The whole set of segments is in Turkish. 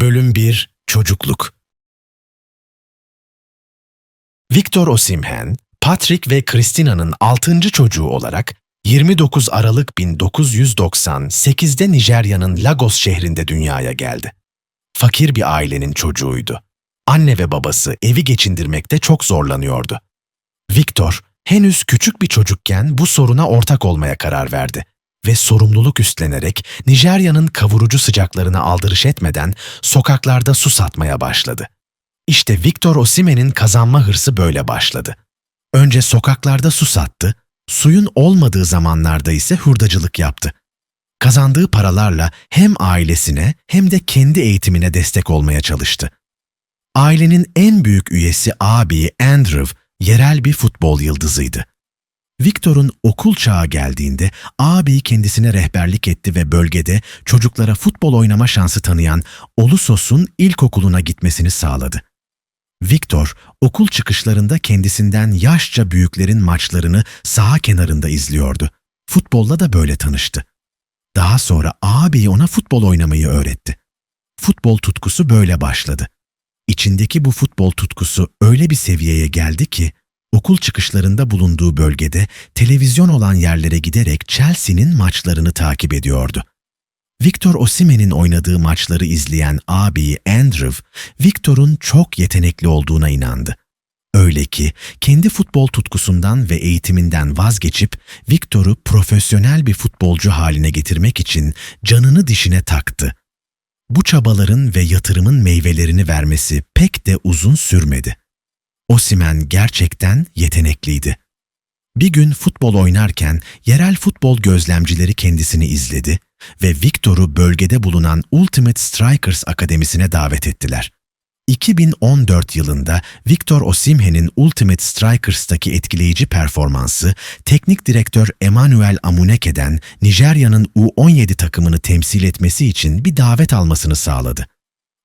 Bölüm 1 Çocukluk Victor Osimhen, Patrick ve Christina'nın 6. çocuğu olarak 29 Aralık 1998'de Nijerya'nın Lagos şehrinde dünyaya geldi. Fakir bir ailenin çocuğuydu. Anne ve babası evi geçindirmekte çok zorlanıyordu. Victor, henüz küçük bir çocukken bu soruna ortak olmaya karar verdi ve sorumluluk üstlenerek Nijerya'nın kavurucu sıcaklarına aldırış etmeden sokaklarda su satmaya başladı. İşte Victor Osimhen'in kazanma hırsı böyle başladı. Önce sokaklarda su sattı, suyun olmadığı zamanlarda ise hurdacılık yaptı. Kazandığı paralarla hem ailesine hem de kendi eğitimine destek olmaya çalıştı. Ailenin en büyük üyesi abi Andrew, yerel bir futbol yıldızıydı. Victor'un okul çağı geldiğinde abi kendisine rehberlik etti ve bölgede çocuklara futbol oynama şansı tanıyan Olusos'un ilkokuluna gitmesini sağladı. Victor, okul çıkışlarında kendisinden yaşça büyüklerin maçlarını saha kenarında izliyordu. Futbolla da böyle tanıştı. Daha sonra abi ona futbol oynamayı öğretti. Futbol tutkusu böyle başladı. İçindeki bu futbol tutkusu öyle bir seviyeye geldi ki, okul çıkışlarında bulunduğu bölgede televizyon olan yerlere giderek Chelsea'nin maçlarını takip ediyordu. Victor Osimhen'in oynadığı maçları izleyen abi Andrew, Victor'un çok yetenekli olduğuna inandı. Öyle ki kendi futbol tutkusundan ve eğitiminden vazgeçip Victor'u profesyonel bir futbolcu haline getirmek için canını dişine taktı. Bu çabaların ve yatırımın meyvelerini vermesi pek de uzun sürmedi. Osimen gerçekten yetenekliydi. Bir gün futbol oynarken yerel futbol gözlemcileri kendisini izledi ve Victor'u bölgede bulunan Ultimate Strikers Akademisi'ne davet ettiler. 2014 yılında Victor Osimhen'in Ultimate Strikers'taki etkileyici performansı, teknik direktör Emmanuel Amuneke'den Nijerya'nın U17 takımını temsil etmesi için bir davet almasını sağladı.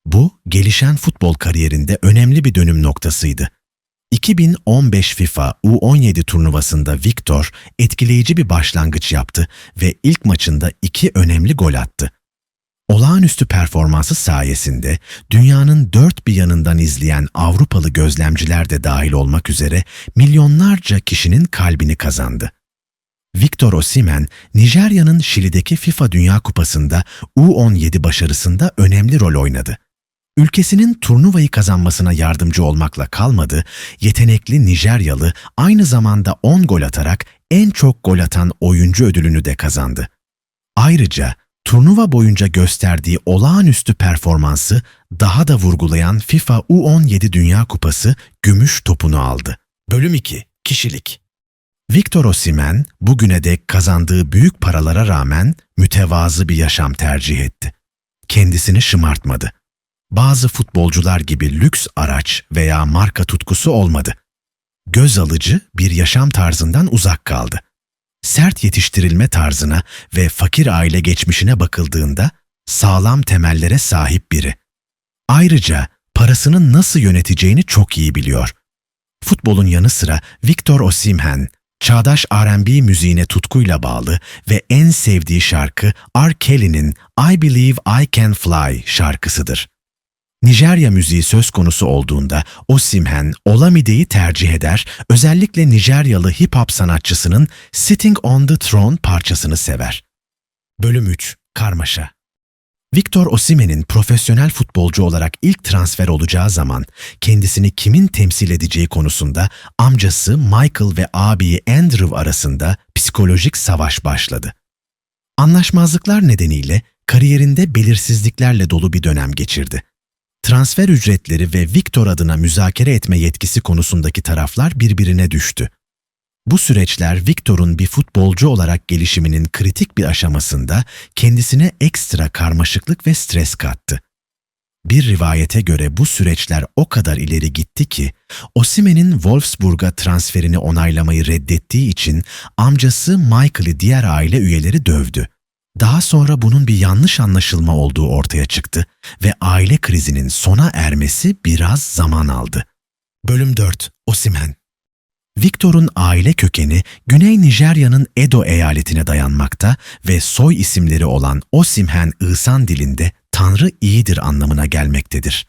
Bu, gelişen futbol kariyerinde önemli bir dönüm noktasıydı. 2015 FIFA U17 turnuvasında Victor etkileyici bir başlangıç yaptı ve ilk maçında iki önemli gol attı. Olağanüstü performansı sayesinde dünyanın dört bir yanından izleyen Avrupalı gözlemciler de dahil olmak üzere milyonlarca kişinin kalbini kazandı. Victor Osimhen, Nijerya'nın Şili'deki FIFA Dünya Kupası'nda U17 başarısında önemli rol oynadı. Ülkesinin turnuvayı kazanmasına yardımcı olmakla kalmadı, yetenekli Nijeryalı aynı zamanda 10 gol atarak en çok gol atan oyuncu ödülünü de kazandı. Ayrıca turnuva boyunca gösterdiği olağanüstü performansı daha da vurgulayan FIFA U17 Dünya Kupası gümüş topunu aldı. Bölüm 2 Kişilik Victor Osimhen bugüne dek kazandığı büyük paralara rağmen mütevazı bir yaşam tercih etti. Kendisini şımartmadı. Bazı futbolcular gibi lüks araç veya marka tutkusu olmadı. Göz alıcı bir yaşam tarzından uzak kaldı sert yetiştirilme tarzına ve fakir aile geçmişine bakıldığında sağlam temellere sahip biri. Ayrıca parasını nasıl yöneteceğini çok iyi biliyor. Futbolun yanı sıra Victor Osimhen, çağdaş R&B müziğine tutkuyla bağlı ve en sevdiği şarkı R. Kelly'nin I Believe I Can Fly şarkısıdır. Nijerya müziği söz konusu olduğunda Osimhen Olamide'yi tercih eder, özellikle Nijeryalı hip hop sanatçısının Sitting on the Throne parçasını sever. Bölüm 3 Karmaşa Victor Osimhen'in profesyonel futbolcu olarak ilk transfer olacağı zaman kendisini kimin temsil edeceği konusunda amcası Michael ve abi Andrew arasında psikolojik savaş başladı. Anlaşmazlıklar nedeniyle kariyerinde belirsizliklerle dolu bir dönem geçirdi transfer ücretleri ve Victor adına müzakere etme yetkisi konusundaki taraflar birbirine düştü. Bu süreçler Victor'un bir futbolcu olarak gelişiminin kritik bir aşamasında kendisine ekstra karmaşıklık ve stres kattı. Bir rivayete göre bu süreçler o kadar ileri gitti ki, Osimen'in Wolfsburg'a transferini onaylamayı reddettiği için amcası Michael'i diğer aile üyeleri dövdü. Daha sonra bunun bir yanlış anlaşılma olduğu ortaya çıktı ve aile krizinin sona ermesi biraz zaman aldı. Bölüm 4 Osimen Victor'un aile kökeni Güney Nijerya'nın Edo eyaletine dayanmakta ve soy isimleri olan Osimhen İhsan dilinde Tanrı iyidir anlamına gelmektedir.